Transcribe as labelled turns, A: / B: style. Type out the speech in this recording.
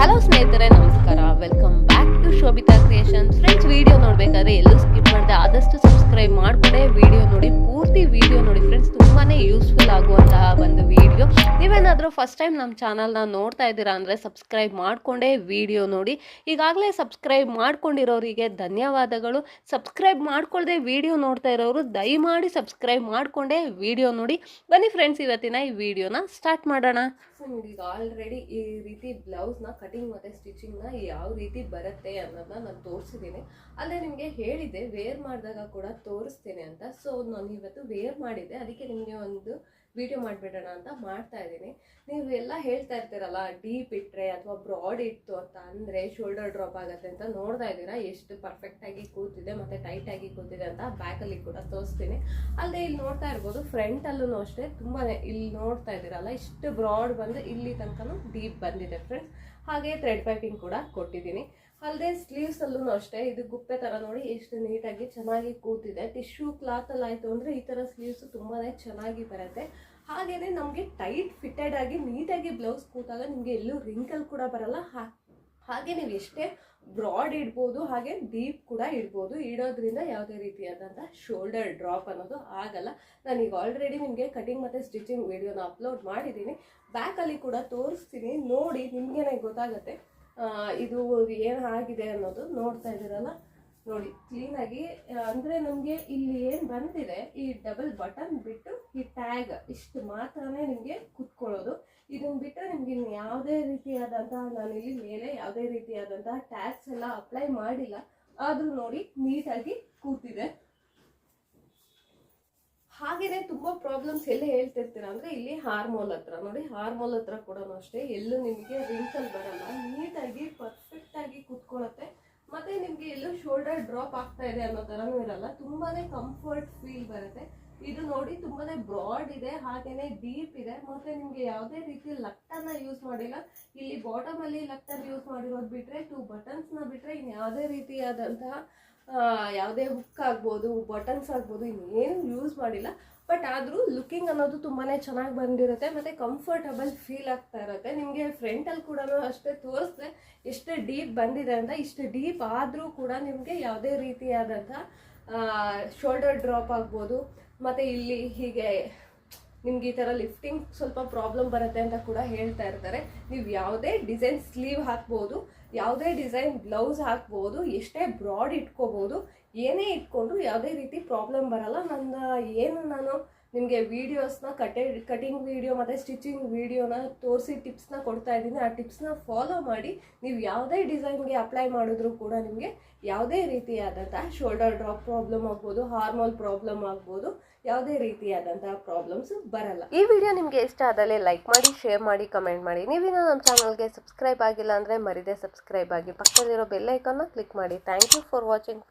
A: Hello ಸ್ನೇಹಿತರೆ, ನಮಸ್ಕಾರ. Welcome back to Shobhita creation friends video ನೋಡಬೇಕಾದ್ರೆ ಎಲ್ಲೂ ಸ್ಕಿಪ್ ಮಾಡದೆ. ಆದಷ್ಟು ನೀವೇನಾದರೂ ಫಸ್ಟ್ ಟೈಮ್ ನಮ್ಮ ಚಾನಲ್ನ ನೋಡ್ತಾ ಇದ್ದೀರಾ ಅಂದರೆ ಸಬ್ಸ್ಕ್ರೈಬ್ ಮಾಡಿಕೊಂಡೇ ವಿಡಿಯೋ ನೋಡಿ. ಈಗಾಗಲೇ ಸಬ್ಸ್ಕ್ರೈಬ್ ಮಾಡ್ಕೊಂಡಿರೋರಿಗೆ ಧನ್ಯವಾದಗಳು. ಸಬ್ಸ್ಕ್ರೈಬ್ ಮಾಡ್ಕೊಳ್ಳದೆ ವಿಡಿಯೋ ನೋಡ್ತಾ ಇರೋರು ದಯಮಾಡಿ ಸಬ್ಸ್ಕ್ರೈಬ್ ಮಾಡಿಕೊಂಡೇ ವಿಡಿಯೋ ನೋಡಿ. ಬನ್ನಿ ಫ್ರೆಂಡ್ಸ್ ಇವತ್ತಿನ ಈ ವಿಡಿಯೋನ ಸ್ಟಾರ್ಟ್ ಮಾಡೋಣ. ಈಗ ಆಲ್ರೆಡಿ ಈ ರೀತಿ ಬ್ಲೌಸ್ನ ಕಟಿಂಗ್ ಮತ್ತು ಸ್ಟಿಚಿಂಗ್ನ ಯಾವ ರೀತಿ ಬರುತ್ತೆ ಅನ್ನೋದನ್ನ ನಾನು ತೋರಿಸಿದ್ದೀನಿ ಅಲ್ಲೇ ನಿಮಗೆ ಹೇಳಿದ್ದೆ ವೇರ್ ಮಾಡಿದಾಗ ಕೂಡ ತೋರಿಸ್ತೇನೆ ಅಂತ. ಸೊ ನಾನು ಇವತ್ತು ವೇರ್ ಮಾಡಿದ್ದೆ. ಅದಕ್ಕೆ ನಿಮಗೆ ಒಂದು ವಿಡಿಯೋ ಮಾಡಿಬಿಡೋಣ ಅಂತ ಮಾಡ್ತಾ ಇದ್ದೀನಿ. ನೀವು ಎಲ್ಲ ಹೇಳ್ತಾ ಇರ್ತೀರಲ್ಲ ಡೀಪ್ ಇಟ್ಟರೆ ಅಥವಾ ಬ್ರಾಡ್ ಇತ್ತು ಅಂತ ಅಂದರೆ ಶೋಲ್ಡರ್ ಡ್ರಾಪ್ ಆಗುತ್ತೆ ಅಂತ ನೋಡ್ತಾ ಇದ್ದೀರಾ? ಎಷ್ಟು ಪರ್ಫೆಕ್ಟಾಗಿ ಕೂತಿದೆ ಮತ್ತು ಟೈಟಾಗಿ ಕೂತಿದೆ ಅಂತ ಬ್ಯಾಕಲ್ಲಿ ಕೂಡ ತೋರಿಸ್ತೀನಿ. ಅಲ್ಲದೆ ಇಲ್ಲಿ ನೋಡ್ತಾ ಇರ್ಬೋದು ಫ್ರಂಟಲ್ಲೂ ಅಷ್ಟೇ ತುಂಬಾ ಇಲ್ಲಿ ನೋಡ್ತಾ ಇದ್ದೀರಲ್ಲ, ಇಷ್ಟು ಬ್ರಾಡ್ ಬಂದು ಇಲ್ಲಿ ತನಕನೂ ಡೀಪ್ ಬಂದಿದೆ ಫ್ರೆಂಡ್ಸ್ ಹಾಗೆ ಥ್ರೆಡ್ ಪೈಪಿಂಗ್ ಕೂಡ ಕೊಟ್ಟಿದ್ದೀನಿ. ಅಲ್ಲದೆ ಸ್ಲೀವ್ಸಲ್ಲೂ ಅಷ್ಟೇ, ಇದು ಗುಪ್ಪೆ ತರ ನೋಡಿ ಎಷ್ಟು ನೀಟಾಗಿ ಚೆನ್ನಾಗಿ ಕೂತಿದೆ. ಟಿಶ್ಯೂ ಕ್ಲಾತ್ ಅಲ್ಲಿ ಆಯಿತು ಅಂದ್ರೆ ಈ ತರ ಸ್ಲೀವ್ಸ್ ತುಂಬಾ ಚೆನ್ನಾಗಿ ಬರುತ್ತೆ. ಹಾಗೇನೆ ನಮಗೆ ಟೈಟ್ ಫಿಟ್ಟೆಡ್ ಆಗಿ ನೀಟಾಗಿ ಬ್ಲೌಸ್ ಕೂತಾಗ ನಿಮಗೆ ಎಲ್ಲೂ ರಿಂಕಲ್ ಕೂಡ ಬರಲ್ಲ. ಹಾಗೆ ನೀವು ಎಷ್ಟೇ ಬ್ರಾಡ್ ಇಡ್ಬೋದು, ಹಾಗೆ ಡೀಪ್ ಕೂಡ ಇಡ್ಬೋದು. ಇಡೋದ್ರಿಂದ ಯಾವುದೇ ರೀತಿಯಾದಂಥ ಶೋಲ್ಡರ್ ಡ್ರಾಪ್ ಅನ್ನೋದು ಆಗಲ್ಲ. ನಾನೀಗ ಆಲ್ರೆಡಿ ನಿಮಗೆ ಕಟಿಂಗ್ ಮತ್ತು ಸ್ಟಿಚಿಂಗ್ ವಿಡಿಯೋನ ಅಪ್ಲೋಡ್ ಮಾಡಿದ್ದೀನಿ. ಬ್ಯಾಕಲ್ಲಿ ಕೂಡ ತೋರಿಸ್ತೀನಿ. ನೋಡಿ ನಿಮಗೇನೆ ಗೊತ್ತಾಗುತ್ತೆ. ಇದು ಏನು ಆಗಿದೆ ಅನ್ನೋದು ನೋಡ್ತಾ ಇದ್ದೀರಲ್ಲ? ನೋಡಿ ಕ್ಲೀನಾಗಿ ಅಂದರೆ ನಮಗೆ ಇಲ್ಲಿ ಏನು ಬಂದಿದೆ, ಈ ಡಬಲ್ ಬಟನ್ ಬಿಟ್ಟು ಈ ಟ್ಯಾಗ್ ಇಷ್ಟು ಮಾತ್ರನೇ ನಿಮಗೆ ಕುತ್ಕೊಳ್ಳೋದು. ಇದನ್ನ ಬಿಟ್ಟರೆ ನಿಮ್ಗೆ ಇನ್ನು ಯಾವುದೇ ರೀತಿಯಾದಂತಹ, ನಾನು ಇಲ್ಲಿ ಮೇಲೆ ಯಾವುದೇ ರೀತಿಯಾದಂತಹ ಟ್ಯಾಗ್ಸ್ ಎಲ್ಲ ಅಪ್ಲೈ ಮಾಡಿಲ್ಲ. ಆದರೂ ನೋಡಿ ನೀಟಾಗಿ ಕೂತಿದೆ. ಹಾಗೇನೆ ತುಂಬಾ ಪ್ರಾಬ್ಲಮ್ಸ್ ಎಲ್ಲ ಹೇಳ್ತಿರ್ತೀರ? ಅಂದ್ರೆ ಇಲ್ಲಿ ಹಾರ್ಮೋಲ್ ಹತ್ರ. ನೋಡಿ ಹಾರ್ಮೋಲ್ ಹತ್ರ ಕೂಡ ಅಷ್ಟೇ. ಎಲ್ಲೂ ನಿಮಗೆ ರಿಂಕಲ್ ಬರಲ್ಲ. ನೀಟಾಗಿ ಪರ್ಫೆಕ್ಟ್ ಆಗಿ ಕುತ್ಕೊಳ್ಳುತ್ತೆ. ಮತ್ತೆ ನಿಮ್ಗೆ ಎಲ್ಲೂ ಶೋಲ್ಡರ್ ಡ್ರಾಪ್ ಆಗ್ತಾ ಇದೆ ಅನ್ನೋ ತರನೂ ಇರಲ್ಲ. ತುಂಬಾನೇ ಕಂಫರ್ಟ್ ಫೀಲ್ ಬರುತ್ತೆ. ಇದು ನೋಡಿ ತುಂಬಾನೇ ಬ್ರಾಡ್ ಇದೆ, ಹಾಗೇನೆ ಡೀಪ್ ಇದೆ. ಮತ್ತೆ ನಿಮ್ಗೆ ಯಾವುದೇ ರೀತಿ ಲಟ್ಟನ್ನ ಯೂಸ್ ಮಾಡಿಲ್ಲ. ಇಲ್ಲಿ ಬಾಟಮ್ ಅಲ್ಲಿ ಲಟ್ಟನ್ ಯೂಸ್ ಮಾಡಿರೋದು ಬಿಟ್ರೆ ಟೂ ಬಟನ್ಸ್ನ ಬಿಟ್ರೆ ಇನ್ ಯಾವುದೇ ರೀತಿಯಾದಂತಹ ಯಾವುದೇ ಹುಕ್ ಆಗ್ಬೋದು ಬಟನ್ಸ್ ಆಗ್ಬೋದು, ಇನ್ನೇನು ಯೂಸ್ ಮಾಡಿಲ್ಲ. ಬಟ್ ಆದರೂ ಲುಕಿಂಗ್ ಅನ್ನೋದು ತುಂಬಾ ಚೆನ್ನಾಗಿ ಬಂದಿರುತ್ತೆ, ಮತ್ತು ಕಂಫರ್ಟಬಲ್ ಫೀಲ್ ಆಗ್ತಾ ಇರುತ್ತೆ. ನಿಮಗೆ ಫ್ರಂಟಲ್ಲಿ ಕೂಡ ಅಷ್ಟೇ ತೋರಿಸ್ದೆ ಎಷ್ಟು ಡೀಪ್ ಬಂದಿದೆ ಅಂತ, ಇಷ್ಟು ಡೀಪ್ ಆದರೂ ಕೂಡ ನಿಮಗೆ ಯಾವುದೇ ರೀತಿಯಾದಂಥ ಶೋಲ್ಡರ್ ಡ್ರಾಪ್ ಆಗ್ಬೋದು, ಮತ್ತು ಇಲ್ಲಿ ಹೀಗೆ ನಿಮ್ಗೆ ಈ ಥರ ಲಿಫ್ಟಿಂಗ್ ಸ್ವಲ್ಪ ಪ್ರಾಬ್ಲಮ್ ಬರುತ್ತೆ ಅಂತ ಕೂಡ ಹೇಳ್ತಾ ಇರ್ತಾರೆ. ನೀವು ಯಾವುದೇ ಡಿಸೈನ್ ಸ್ಲೀವ್ ಹಾಕ್ಬೋದು, ಯಾವುದೇ ಡಿಸೈನ್ ಬ್ಲೌಸ್ ಹಾಕ್ಬೋದು, ಎಷ್ಟೇ ಬ್ರಾಡ್ ಇಟ್ಕೋಬೋದು, ಏನೇ ಇಟ್ಕೊಂಡ್ರು ಯಾವುದೇ ರೀತಿ ಪ್ರಾಬ್ಲಮ್ ಬರಲ್ಲ. ನನ್ನ, ಏನು ನಾನು ನಿಮಗೆ ವೀಡಿಯೋಸ್ನ ಕಟೆ ಕಟಿಂಗ್ ವೀಡಿಯೋ ಮತ್ತು ಸ್ಟಿಚಿಂಗ್ ವೀಡಿಯೋನ ತೋರಿಸಿ ಟಿಪ್ಸ್ನ ಕೊಡ್ತಾ ಇದ್ದೀನಿ. ಆ ಟಿಪ್ಸ್ನ ಫಾಲೋ ಮಾಡಿ ನೀವು ಯಾವುದೇ ಡಿಸೈನ್ಗೆ ಅಪ್ಲೈ ಮಾಡಿದ್ರೂ ಕೂಡ ನಿಮಗೆ ಯಾವುದೇ ರೀತಿಯಾದಂತಹ ಶೋಲ್ಡರ್ ಡ್ರಾಪ್ ಪ್ರಾಬ್ಲಮ್ ಆಗ್ಬೋದು ಹಾರ್ಮೋನ್ ಪ್ರಾಬ್ಲಮ್ ಆಗ್ಬೋದು, ಯಾವುದೇ ರೀತಿಯಾದಂತಹ ಪ್ರಾಬ್ಲಮ್ಸ್ ಬರಲ್ಲ. ಈ ವಿಡಿಯೋ ನಿಮಗೆ ಇಷ್ಟ ಆದಲ್ಲಿ ಲೈಕ್ ಮಾಡಿ ಶೇರ್ ಮಾಡಿ ಕಮೆಂಟ್ ಮಾಡಿ. ನೀವಿನ್ನೂ ನಮ್ಮ ಚಾನಲ್ಗೆ ಸಬ್ಸ್ಕ್ರೈಬ್ ಆಗಿಲ್ಲ ಅಂದರೆ ಮರಿದೆ ಸಬ್ಸ್ಕ್ರೈಬ್ ಆಗಿ. ಪಕ್ಕದಲ್ಲಿರೋ ಬೆಲ್ ಐಕಾನ್ನ ಕ್ಲಿಕ್ ಮಾಡಿ. Thank you for watching